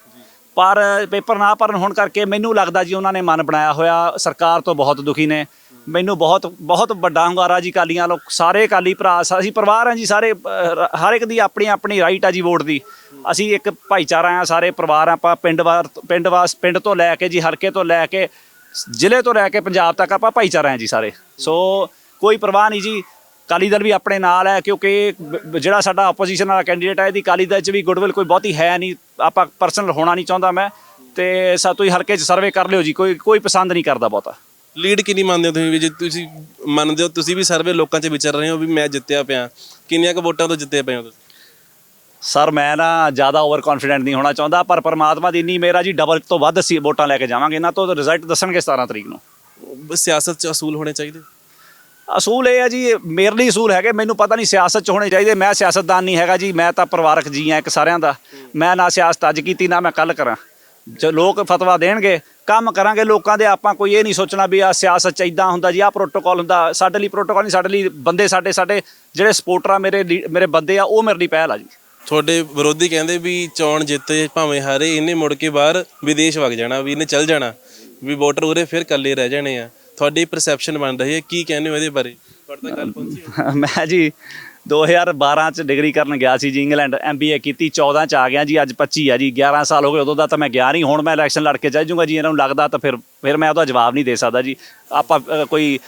[SPEAKER 1] ਪਰ ਪੇਪਰ ਨਾ ਭਰਨ ਹੋਣ ਕਰਕੇ ਮੈਨੂੰ ਲੱਗਦਾ ਜੀ ਉਹਨਾਂ ਨੇ ਮਨ ਬਣਾਇਆ ਹੋਇਆ, ਸਰਕਾਰ ਤੋਂ ਬਹੁਤ ਦੁਖੀ ਨੇ। ਮੈਨੂੰ ਬਹੁਤ ਬਹੁਤ ਵੱਡਾ ਹੁੰਗਾਰਾ ਜੀ ਕਾਲੀਆਂ ਲੋਕ ਸਾਰੇ ਕਾਲੀ ਭਰਾ, ਅਸੀਂ ਪਰਿਵਾਰ ਹਾਂ ਜੀ, ਸਾਰੇ ਹਰ ਇੱਕ ਦੀ ਆਪਣੀ ਆਪਣੀ ਰਾਈਟ ਆ ਜੀ ਵੋਟ ਦੀ। ਅਸੀਂ ਇੱਕ ਭਾਈਚਾਰਾ ਆ, ਸਾਰੇ ਪਰਿਵਾਰ ਆਪਾਂ ਪਿੰਡ ਵਾਰ ਪਿੰਡ ਵਾਸ, ਪਿੰਡ ਤੋਂ ਲੈ ਕੇ ਜੀ, ਹਲਕੇ ਤੋਂ ਲੈ ਕੇ ਜ਼ਿਲ੍ਹੇ ਤੋਂ ਲੈ ਕੇ ਪੰਜਾਬ ਤੱਕ ਆਪਾਂ ਭਾਈਚਾਰਾ ਆ ਜੀ ਸਾਰੇ। ਸੋ ਕੋਈ ਪਰਵਾਹ ਨਹੀਂ ਜੀ ਕਾਲੀ ਦਲ ਵੀ ਆਪਣੇ ਨਾਲ ਹੈ ਕਿਉਂਕਿ ਜਿਹੜਾ ਸਾਡਾ ਆਪੋਜੀਸ਼ਨ ਵਾਲਾ ਕੈਂਡੀਡੇਟ ਹੈ ਇਹਦੀ ਕਾਲੀ ਦਲ 'ਚ ਵੀ ਗੁੱਡਵਿਲ ਕੋਈ ਬਹੁਤੀ ਹੈ ਨਹੀਂ। ਆਪਾਂ ਪਰਸਨਲ ਹੋਣਾ ਨਹੀਂ ਚਾਹੁੰਦਾ ਮੈਂ ਤੇ ਸਾ ਤੁਸੀਂ ਹਲਕੇ 'ਚ ਸਰਵੇ ਕਰ ਲਿਓ ਜੀ ਕੋਈ ਕੋਈ ਪਸੰਦ ਨਹੀਂ ਕਰਦਾ ਬਹੁਤਾ।
[SPEAKER 2] ਲੀਡ ਕਿੰਨੀ ਮੰਨਦੇ ਹੋ ਤੁਸੀਂ ਵੀ? ਜੇ ਤੁਸੀਂ ਮੰਨਦੇ ਹੋ ਤੁਸੀਂ ਵੀ ਸਰਵੇ ਲੋਕਾਂ 'ਚ ਵਿਚਰ ਰਹੇ ਹੋ ਵੀ ਮੈਂ ਜਿੱਤਿਆ ਪਿਆ। ਕਿੰਨੀਆਂ ਕੁ ਵੋਟਾਂ ਤੋਂ ਜਿੱਤੇ ਪਏ ਹੋ ਤੁਸੀਂ?
[SPEAKER 1] ਸਰ ਮੈਂ ਨਾ ਜ਼ਿਆਦਾ ਓਵਰ ਕੌਨਫੀਡੈਂਟ ਨਹੀਂ ਹੋਣਾ ਚਾਹੁੰਦਾ ਪਰ ਪਰਮਾਤਮਾ ਦੀ ਇੰਨੀ ਮੇਰਾ ਜੀ ਡਬਲ ਤੋਂ ਵੱਧ ਅਸੀਂ ਵੋਟਾਂ ਲੈ ਕੇ ਜਾਵਾਂਗੇ ਇਹਨਾਂ ਤੋਂ ਰਿਜ਼ਲਟ ਦੱਸਣਗੇ 17 ਤਰੀਕ ਨੂੰ।
[SPEAKER 2] ਸਿਆਸਤ 'ਚ ਅਸੂਲ ਹੋਣੇ ਚਾਹੀਦੇ।
[SPEAKER 1] ਅਸੂਲ ਇਹ ਹੈ ਜੀ ਮੇਰੇ ਲਈ ਅਸੂਲ ਹੈਗੇ, ਮੈਨੂੰ ਪਤਾ ਨਹੀਂ ਸਿਆਸਤ 'ਚ ਹੋਣੇ ਚਾਹੀਦੇ, ਮੈਂ ਸਿਆਸਤਦਾਨ ਨਹੀਂ ਹੈਗਾ ਜੀ, ਮੈਂ ਤਾਂ ਪਰਿਵਾਰਕ ਜੀ ਹਾਂ ਇੱਕ ਸਾਰਿਆਂ ਦਾ। ਮੈਂ ਨਾ ਸਿਆਸਤ ਅੱਜ ਕੀਤੀ, ਨਾ ਮੈਂ ਕੱਲ ਕਰਾਂ। ਜੋ ਲੋਕ ਫਤਵਾ ਦੇਣਗੇ, ਕੰਮ ਕਰਾਂਗੇ ਲੋਕਾਂ ਦੇ, ਆਪਾਂ ਕੋਈ ਇਹ ਨਹੀਂ ਸੋਚਣਾ ਵੀ ਆ ਸਿਆਸਤ 'ਚ ਇਦਾਂ ਹੁੰਦਾ ਜੀ ਆ ਪ੍ਰੋਟੋਕਾਲ ਹੁੰਦਾ, ਸਾਡੇ ਲਈ ਪ੍ਰੋਟੋਕਾਲ ਨਹੀਂ, ਸਾਡੇ ਲਈ ਬੰਦੇ ਸਾਡੇ ਸਾਡੇ ਜਿਹੜੇ ਸਪੋਰਟਰ ਆ, ਮੇਰੇ ਲੀ- ਮੇਰੇ ਬੰਦੇ ਆ, ਉਹ ਮੇਰੇ ਲਈ ਪਹਿਲ ਆ ਜੀ।
[SPEAKER 2] ਤੁਹਾਡੇ ਵਿਰੋਧੀ ਕਹਿੰਦੇ ਵੀ ਚੋਣ ਜਿੱਤੇ, ਭਾਵੇਂ ਹਾਰੇ, ਇਹਨੇ ਮੁੜ ਕੇ ਬਾਹਰ ਵਿਦੇਸ਼ ਵਗ ਜਾਣਾ, ਵੀ ਇਹਨੇ ਚੱਲ ਜਾਣਾ, ਵੀ ਵੋਟਰ ਉਰੇ ਫਿਰ ਇਕੱਲੇ ਰਹਿ ਜਾਣੇ ਆ। ਤੁਹਾਡੀ ਪਰਸੈਪਸ਼ਨ ਬਣ ਰਹੀ ਹੈ ਕੀ ਕਹਿੰਦੇ ਹੋ ਇਹਦੇ ਬਾਰੇ? ਤੁਹਾਡੇ ਤੱਕ ਗੱਲ ਪਹੁੰਚੀ ਹੈ? <laughs>
[SPEAKER 1] ਮੈਂ ਜੀ 2012 ਚ ਡਿਗਰੀ ਕਰਨ ਗਿਆ ਸੀ ਜੀ ਇੰਗਲੈਂਡ ਐਮਬੀਏ ਕੀਤੀ 14 ਚ ਆ ਗਿਆ ਜੀ ਅੱਜ 25 ਆ ਜੀ 11 ਸਾਲ ਹੋ ਗਏ ਉਦੋਂ ਦਾ ਤਾਂ ਮੈਂ ਗਿਆ ਨਹੀਂ ਹੁਣ ਮੈਂ ਇਲੈਕਸ਼ਨ ਲੜ ਕੇ ਚੱਲ ਜੂੰਗਾ ਜੀ ਇਹਨਾਂ ਨੂੰ ਲੱਗਦਾ ਤਾਂ ਫਿਰ ਫਿਰ ਮੈਂ ਉਹਦਾ ਜਵਾਬ ਨਹੀਂ ਦੇ ਸਕਦਾ ਜੀ। ਆਪਾਂ ਅ, ਕੋਈ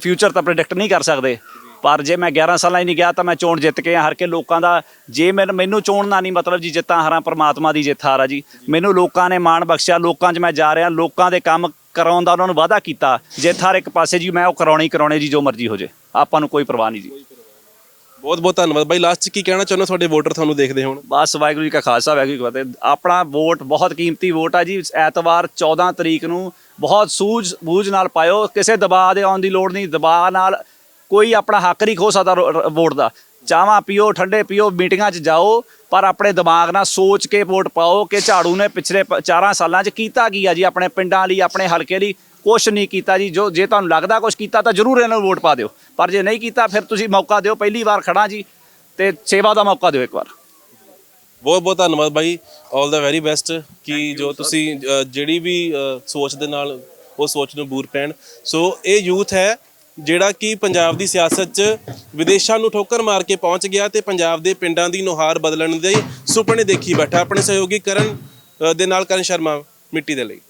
[SPEAKER 1] ਫਿਊਚਰ ਤਾਂ ਪ੍ਰੈਡਿਕਟ ਨਹੀਂ ਕਰ ਸਕਦੇ ਪਰ ਜੇ ਮੈਂ 11 ਸਾਲਾਂ ਹੀ ਨਹੀਂ ਗਿਆ ਤਾਂ ਮੈਂ ਚੋਣ ਜਿੱਤ ਕੇ ਹਰ ਕੇ ਲੋਕਾਂ ਦਾ ਜੇ ਮੈਨੂੰ ਮੈਨੂੰ ਚੋਣ ਦਾ ਨਹੀਂ ਮਤਲਬ ਜੀ ਜਿੱਤਾਂ ਹਾਰਾਂ ਪ੍ਰਮਾਤਮਾ ਦੀ ਜਿੱਤ ਹਾਰ ਆ ਜੀ। ਮੈਨੂੰ ਲੋਕਾਂ ਨੇ ਮਾਣ ਬਖਸ਼ਿਆ ਲੋਕਾਂ 'ਚ ਮੈਂ ਜਾ ਰਿਹਾ ਲੋਕਾਂ ਦੇ ਕੰਮ ਕਰਾਉਣ ਦਾ ਉਹਨਾਂ ਨੂੰ ਵਾਅਦਾ ਕੀਤਾ ਜਿੱਤ ਹਰ ਇੱਕ ਪਾਸੇ ਜੀ ਮੈਂ ਉਹ ਕਰਾਉਣੇ ਕਰਾਉਣੇ ਜੀ ਜੋ ਮਰਜ਼ੀ ਹੋ ਜੇ। ਆਪਾਂ ਨੂੰ ਕੋਈ ਪਰਵਾਹ ਨਹੀਂ ਜੀ।
[SPEAKER 2] ਬਹੁਤ ਬਹੁਤ ਧੰਨਵਾਦ। ਬਾਈ ਲਾਸਟ 'ਚ ਕੀ ਕਹਿਣਾ ਚਾਹੁੰਦੇ ਹੋ? ਤੁਹਾਡੇ ਵੋਟਰ ਤੁਹਾਨੂੰ ਦੇਖਦੇ ਹੋਣ।
[SPEAKER 1] ਬਸ ਵਾਹਿਗੁਰੂ ਜੀ ਕਾ ਖਾਲਸਾ ਵਾਹਿਗੁਰੂ ਜੀ ਕੀ ਫਤਿਹ। ਆਪਣਾ ਵੋਟ ਬਹੁਤ ਕੀਮਤੀ ਵੋਟ ਆ ਜੀ। ਐਤਵਾਰ 14 ਤਰੀਕ ਨੂੰ ਬਹੁਤ ਸੂਝ ਬੂਝ ਨਾਲ ਪਾਇਓ। ਕਿਸੇ ਦਬਾਅ ਦੇ ਆਉਣ ਦੀ ਲੋੜ ਨਹੀਂ। ਦਬਾਅ ਨਾਲ ਕੋਈ ਆਪਣਾ ਹੱਕ ਨਹੀਂ ਖੋ ਸਕਦਾ ਵੋਟ ਦਾ। ਚਾਹਾਂ ਪੀਓ ਠੰਡੇ ਪੀਓ ਮੀਟਿੰਗਾਂ 'ਚ ਜਾਓ ਪਰ ਆਪਣੇ ਦਿਮਾਗ ਨਾਲ ਸੋਚ ਕੇ ਵੋਟ ਪਾਓ ਕਿ ਝਾੜੂ ਨੇ ਪਿਛਲੇ 4 ਸਾਲਾਂ 'ਚ ਕੀਤਾ ਕੀ ਆ ਜੀ ਆਪਣੇ ਪਿੰਡਾਂ ਲਈ ਆਪਣੇ ਹਲਕੇ ਲਈ? ਕੁਛ ਨਹੀਂ ਕੀਤਾ ਜੀ ਜੋ ਜੇ ਤੁਹਾਨੂੰ ਲੱਗਦਾ ਕੁਛ ਕੀਤਾ ਤਾਂ ਜ਼ਰੂਰ ਇਹਨਾਂ ਨੂੰ ਵੋਟ ਪਾ ਦਿਓ। ਪਰ ਜੇ ਨਹੀਂ ਕੀਤਾ ਫਿਰ ਤੁਸੀਂ ਮੌਕਾ ਦਿਓ ਪਹਿਲੀ ਵਾਰ ਖੜਾ ਜੀ ਤੇ ਸੇਵਾ ਦਾ ਮੌਕਾ ਦਿਓ ਇੱਕ ਵਾਰ।
[SPEAKER 2] ਬਹੁਤ ਬਹੁਤ ਧੰਨਵਾਦ ਬਾਈ। 올 ਦਾ ਵੈਰੀ ਬੈਸਟ ਕਿ ਜੋ ਤੁਸੀਂ ਜਿਹੜੀ ਵੀ ਸੋਚ ਦੇ ਨਾਲ ਉਹ ਸੋਚ ਨੂੰ ਬੂਰ ਪੈਣ। ਸੋ ਇਹ ਯੂਥ ਹੈ ਜਿਹੜਾ ਕਿ ਪੰਜਾਬ ਦੀ ਸਿਆਸਤ 'ਚ ਵਿਦੇਸ਼ਾਂ ਨੂੰ ਠੋਕਰ ਮਾਰ ਕੇ ਪਹੁੰਚ ਗਿਆ ਤੇ ਪੰਜਾਬ ਦੇ ਪਿੰਡਾਂ ਦੀ ਨੁਹਾਰ ਬਦਲਣ ਦੇ ਸੁਪਨੇ ਦੇਖੀ ਬੈਠਾ। ਆਪਣੇ ਸਹਿਯੋਗੀ ਕਰਨ ਦੇ ਨਾਲ ਕਰਨ ਸ਼ਰਮਾ ਮਿੱਟੀ ਦੇ ਲਈ।